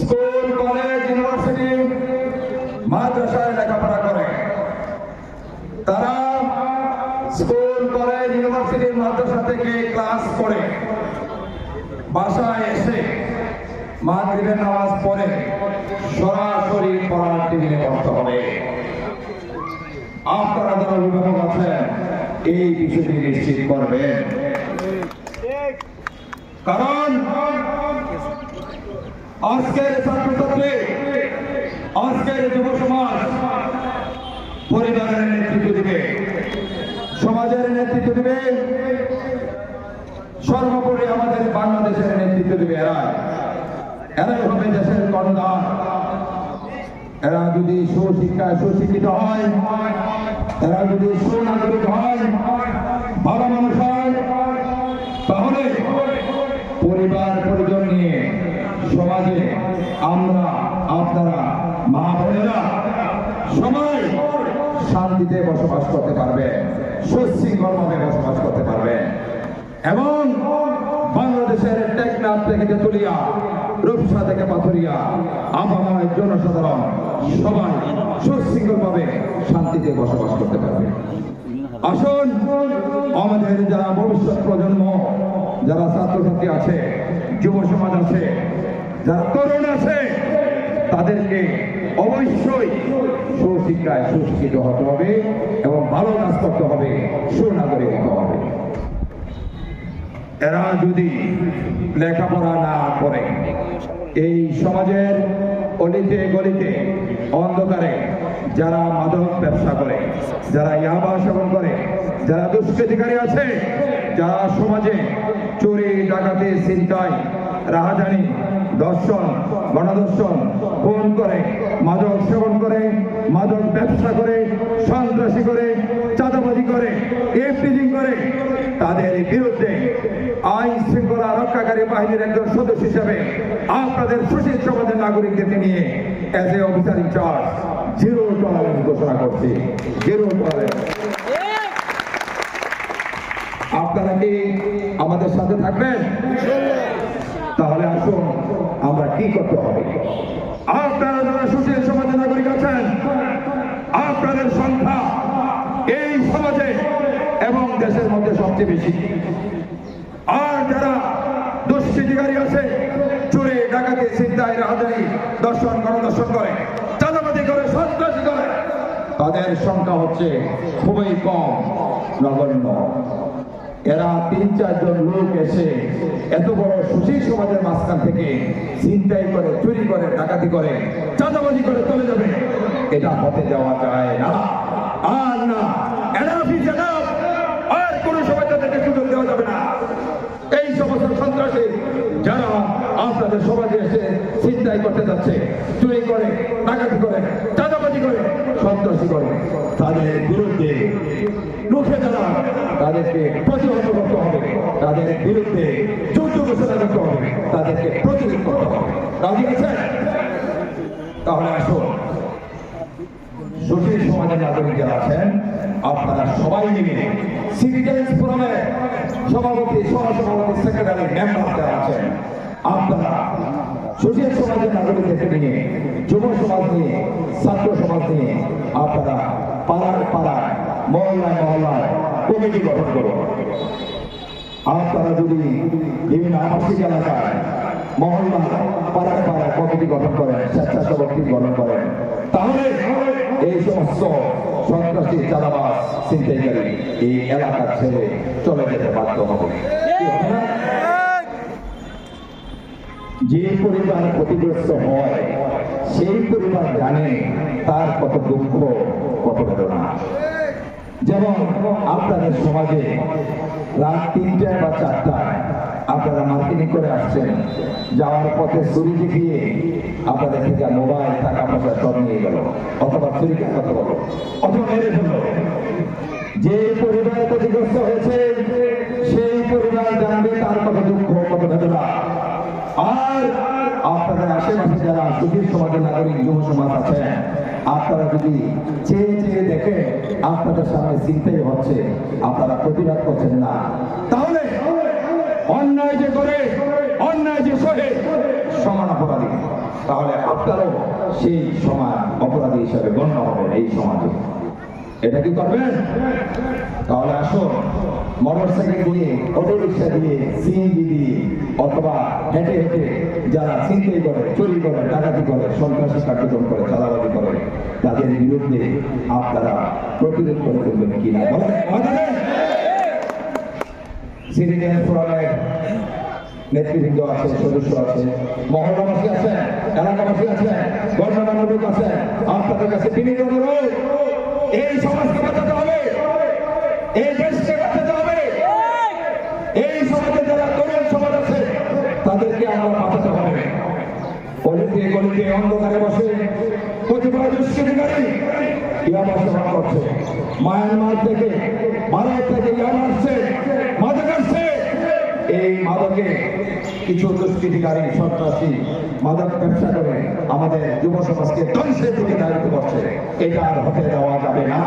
School, college, university, মাদ্রাসায় লেখাপড়া করে। তারা স্কুল, কলেজ, ইউনিভার্সিটি, মাদ্রাসা থেকে ক্লাস করে। বাসায় এসে মাগরিবের নামাজ পড়ে সরাসরি পড়ার টেবিলে বসতে হবে। আপনারা যারা অভিভাবক আছেন, এই বিষয়টি নিশ্চিত করবেন। কারণ আজকের ছাত্রছাত্রী, আজকের যুব সমাজ পরিবারের নেতৃত্ব দিবে, সমাজের নেতৃত্ব দিবে, সর্বোপরি আমাদের বাংলাদেশের নেতৃত্ব দিবে এরা। এরাই হবে দেশের কন্যা। এরা যদি সুশিক্ষায় সুশিক্ষিত হয়, এরা যদি সুনাগরিক হয়, ভালো মানুষ হয় তাহলে পরিবার পরিজন নিয়ে সমাজে আমরা, আপনারা, মা বোনেরা সবাই শান্তিতে বসবাস করতে পারবে সুশৃঙ্খলভাবে বসবাস করতে পারবে। এবং বাংলাদেশের টেকনাফ থেকে তেতুলিয়া, রূপসা থেকে পাথুরিয়া আবহাওয়ায় জনসাধারণ সবাই সুশৃঙ্খলভাবে শান্তিতে বসবাস করতে পারবে। আসুন, আমাদের যারা ভবিষ্যৎ প্রজন্ম, যারা ছাত্রছাত্রী আছে, যুব সমাজ আছে যারা তরুণ আছে, তাদেরকে অবশ্যই সুশিক্ষায় সুশিক্ষিত হতে হবে এবং ভালো কাজ করতে হবে, সুনাগরিক হতে হবে। এরা যদি লেখাপড়া না করে, এই সমাজের অলিতে গলিতে, অন্ধকারে যারা মাদক ব্যবসা করে, যারা ইয়াবা সেবন করে, যারা দুষ্কৃতিকারী আছে, যারা সমাজে চুরি ডাকাতি ছিনতাই রাহাজানি দর্শন, গণদর্শন, খুন করে, মাদক সেবন করে, মাদক ব্যবসা করে, সন্ত্রাসী করে, চাঁদাবাজি করে, এফটিজিং করে, তাদের বিরুদ্ধে আইন শৃঙ্খলা রক্ষাকারী বাহিনীর একজন সদস্য হিসেবে আপনাদের সুশীল সমাজের নাগরিকদেরকে নিয়ে as a officer incharge zero tolerance ঘোষণা করছি জিরো টলারেন্স আপনারা কি আমাদের সাথে থাকবেন? তাহলে আসুন, আমরা কি করতে হবে? আপনারা যারা সুশীল সমাজের নাগরিক আছেন, আপনাদের সংখ্যা এই সমাজে এবং দেশের মধ্যে সবচেয়ে বেশি। আর যারা দুষ্কৃতিকারী আছে, চুরি, ডাকাতি চিন্তায় রাহাজানি, দর্শন, গণদর্শন করে চাঁদাবাদি করে, সন্ত্রাসী করে, তাদের সংখ্যা হচ্ছে খুবই কম। এরা তিন, চারজন লোক এসে এত বড় সুশীল সমাজের মাঝখান থেকে চিন্তাই করে, চুরি করে, ডাকাতি করে, চাঁদাবাজি করে চলে যাবে। এটা হতে দেওয়া যায় না। আর না সময় দেওয়া যাবে না। এই আপনাদের সমাজে এসে চিন্তাই করতে যাচ্ছে, চুরি করে, ডাকাতি করে, চাঁদাবাজি করে, সন্ত্রাসী করে, তাদের বিরুদ্ধে রুখে তাদেরকে প্রতিহত করতে হবে। তাদের বিরুদ্ধে যুদ্ধ ঘোষণা করতে হবে। তাদেরকে প্রতিরোধ করতে হবে। রাজি তাহলে আসুন। সুশীল সমাজের নাগরিক যারা আছেন, আপনারা সবাই মিলে সিটিজেন্স ফোরামের সভাপতি, সহসভাপতি, সেক্রেটারি, মেম্বার যারা আছেন, আপনারা সুশীল সমাজের নাগরিকদেরকে নিয়ে, যুব সমাজ নিয়ে, ছাত্র সমাজ নিয়ে আপনারা পাড়ায় পাড়ায় মহল্লায় মহল্লায় কমিটি গঠন করুন। আপনারা যদি বিভিন্ন আবাসিক এলাকায় মহল্লা, পাড়ায় পাড়ায় কমিটি গঠন করেন, স্বেচ্ছাসেবক গঠন করেন, তাহলে এই সমস্ত সন্ত্রাসী চালাবাস ছিনতাইকারী এই এলাকা ছেড়ে চলে যেতে বাধ্য হবে? যে পরিবার ক্ষতিগ্রস্ত হয়, সেই পরিবার জানে তার কত দুঃখ, কত বেদনা। যেমন আপনাদের সমাজে রাত তিনটায় বা চারটায় আপনারা মার্কেটিং করে আসছেন। যাওয়ার পথে চুরি দেখিয়ে আপনাদের থেকে মোবাইল, টাকা পয়সা সব নিয়ে গেল। অথবা চুরি কথা বলো। অথবা মেরে ফেলল যে পরিবার ক্ষতিগ্রস্ত হয়েছে, সেই পরিবার জানবে তার কত দুঃখ, কত বেদনা। আর আপনাদের আশেপাশে যারা সুখী সমাজের নাগরিক, যুব সমাজ আছেন আপনারা যদি চেয়ে চেয়ে দেখে আপনাদের সামনে চিন্তাই হচ্ছে, আপনারা প্রতিবাদ করছেন না। তাহলে অন্যায় যে করে, অন্যায় যে সহে, সমান অপরাধী। তাহলে আপনারও সেই সমান অপরাধী হিসাবে গণ্য হবেন এই সমাজে। এটা কি করবেন? তাহলে আসুন মোটর সাইকেল দিয়ে অটো রিক্সা দিয়ে সিএনজি দিয়ে, অথবা হেঁটে হেঁটে যারা ছিনতাই করে, চুরি করে, ডাকাতি করে, সন্ত্রাসী কার্যক্রম করে চালাবাদি করে, তাদের বিরুদ্ধে আপনারা প্রতিরোধ করে তুলবেন কিনা? সিটিজেন ফোরামের নেতৃবৃন্দ আছে, সদস্য আছে, মহল্লাবাসী আছেন, এলাকাবাসী আছেন গণ্যমান্য লোক আপনাদের কাছে বিনীত অনুরোধ। এই সমাজকে বাঁচাতে হবে। এই দেশকে বাঁচাতে হবে। এই সমাজে যারা তরুণ সমাজ আছে, তাদেরকে আমরা বাঁচাতে হবে। গলিতে গলিতে অন্ধকারে বসে কতিপয় দুষ্কৃতিকারী ইয়াবা সেবন করছে। মায়ানমার থেকে ভারত থেকে ইয়াবা আসছে মাদক আসছে এই মাদকে কিছু দুষ্কৃতিকারী সন্ত্রাসী মাদক ব্যবসা করে আমাদের যুব সমাজকে ধ্বংসের দিকে দায়িত্ব করছে। এটা আর হতে দেওয়া যাবে না।